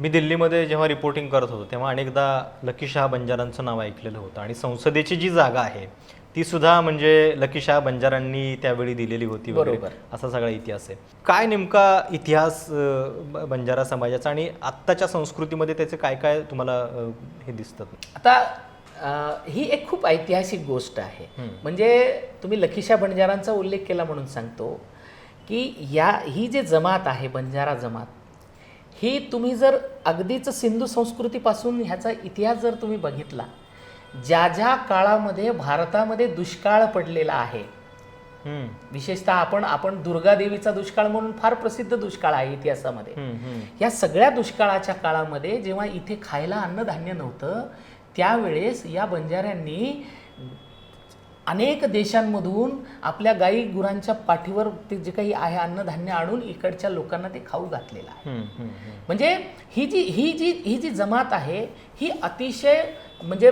मी दिल्लीमध्ये जेव्हा रिपोर्टिंग करत होतो तेव्हा अनेकदा लकी शाह बंजारांचं नाव ऐकलेलं होतं. आणि संसदेची जी जागा आहे ती सुद्धा म्हणजे लकी शाह बंजारांनी त्यावेळी दिलेली होती. बरोबर. असा सगळा इतिहास आहे. काय नेमका इतिहास बंजारा समाजाचा आणि आत्ताच्या संस्कृतीमध्ये त्याचे काय काय तुम्हाला हे दिसतात? आता ही एक खूप ऐतिहासिक गोष्ट आहे. म्हणजे तुम्ही लखीशा बंजारांचा उल्लेख केला म्हणून सांगतो की या ही जे जमात आहे बंजारा जमात ही तुम्ही जर अगदीच सिंधू संस्कृतीपासून ह्याचा इतिहास जर तुम्ही बघितला ज्या ज्या काळामध्ये भारतामध्ये दुष्काळ पडलेला आहे विशेषतः आपण आपण दुर्गादेवीचा दुष्काळ म्हणून फार प्रसिद्ध दुष्काळ आहे इतिहासामध्ये. या सगळ्या दुष्काळाच्या काळामध्ये जेव्हा इथे खायला अन्नधान्य नव्हतं त्यावेळेस या बंजाऱ्यांनी अनेक देशांमधून आपल्या गाई गुरांच्या पाठीवर ते जे काही आहे अन्नधान्य आणून इकडच्या लोकांना ते खाऊ घातलेलं आहे. म्हणजे ही जी ही जी ही जी जमात आहे ही अतिशय म्हणजे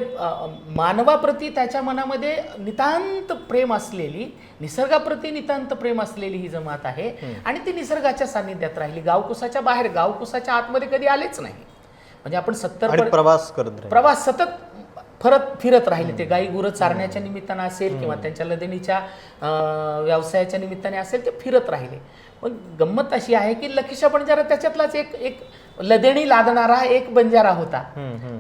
मानवाप्रती त्याच्या मनामध्ये नितांत प्रेम असलेली निसर्गाप्रती नितांत प्रेम असलेली ही जमात आहे आणि ती निसर्गाच्या सानिध्यात राहिली. गावकुसाच्या बाहेर गावकुसाच्या आतमध्ये कधी आलेच नाही. म्हणजे आपण सत्तर प्रवास करत प्रवास सतत परत फिरत राहिले. ते गाई गुरं चारण्याच्या निमित्तानं असेल किंवा त्यांच्या लदणीच्या अं, व्यवसायाच्या निमित्ताने असेल ते फिरत राहिले. पण गंमत अशी आहे की लखीशा बंजारा त्याच्यातलाच एक एक लदेणी लादणारा एक बंजारा होता.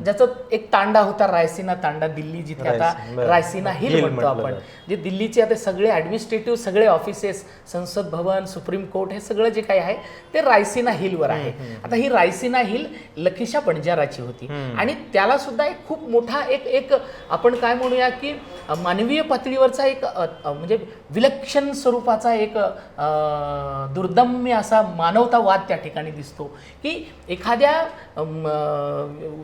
ज्याचा एक तांडा होता रायसीना तांडा दिल्ली जिथे आता रायसीना, हिल म्हणतो आपण. जे दिल्लीचे आता सगळे ऍडमिनिस्ट्रेटिव्ह सगळे ऑफिसेस संसद भवन सुप्रीम कोर्ट हे सगळं जे काही आहे ते रायसीना हिलवर आहे. आता ही रायसीना हिल लखीशा बंजाराची होती. आणि त्याला सुद्धा एक खूप मोठा एक एक आपण काय म्हणूया की मानवीय पातळीवरचा एक म्हणजे विलक्षण स्वरूपाचा एक दुर्दम्य असा मानवतावाद त्या ठिकाणी दिसतो की एखाद्या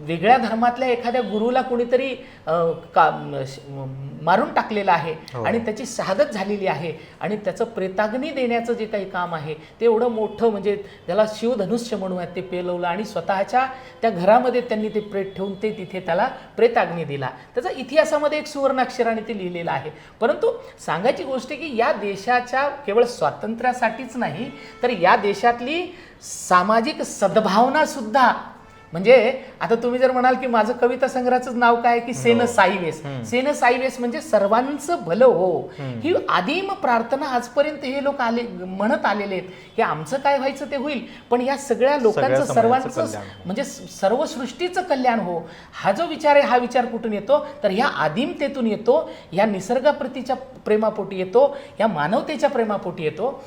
वेगळ्या धर्मातल्या एखाद्या गुरुला कुणीतरी का श- मारून टाकलेलं आहे. आणि त्याची शहादत झालेली आहे. आणि त्याचं प्रेताग्नी देण्याचं जे काही काम आहे ते एवढं मोठं म्हणजे त्याला शिवधनुष्य म्हणूयात ते पेलवलं आणि स्वतःच्या त्या घरामध्ये त्यांनी ते प्रेत ठेवून ते तिथे त्याला प्रेताग्नी दिला. त्याचा इतिहासामध्ये एक सुवर्णाक्षराने ते लिहिलेलं आहे. परंतु सांगायची गोष्ट की या देशाच्या केवळ स्वातंत्र्यासाठीच नाही तर या देशातली सामाजिक सद्भावना सुद्धा म्हणजे आता तुम्ही जर म्हणाल की माझं कविता संग्रहाचं नाव काय की सेन साईवेस. सेन साईवेस म्हणजे सर्वांचं भलं हो. ही आदिम प्रार्थना आजपर्यंत हे लोक आले म्हणत आलेले आहेत. की आमचं काय व्हायचं ते होईल. पण या सगळ्या लोकांचं सर्वांचं हो. म्हणजे सर्व सृष्टीचं कल्याण हो. हा जो विचार आहे हा विचार कुठून येतो? तर ह्या आदिमतेतून येतो. ह्या निसर्गाप्रतीच्या प्रेमापोटी येतो. ह्या मानवतेच्या प्रेमापोटी येतो.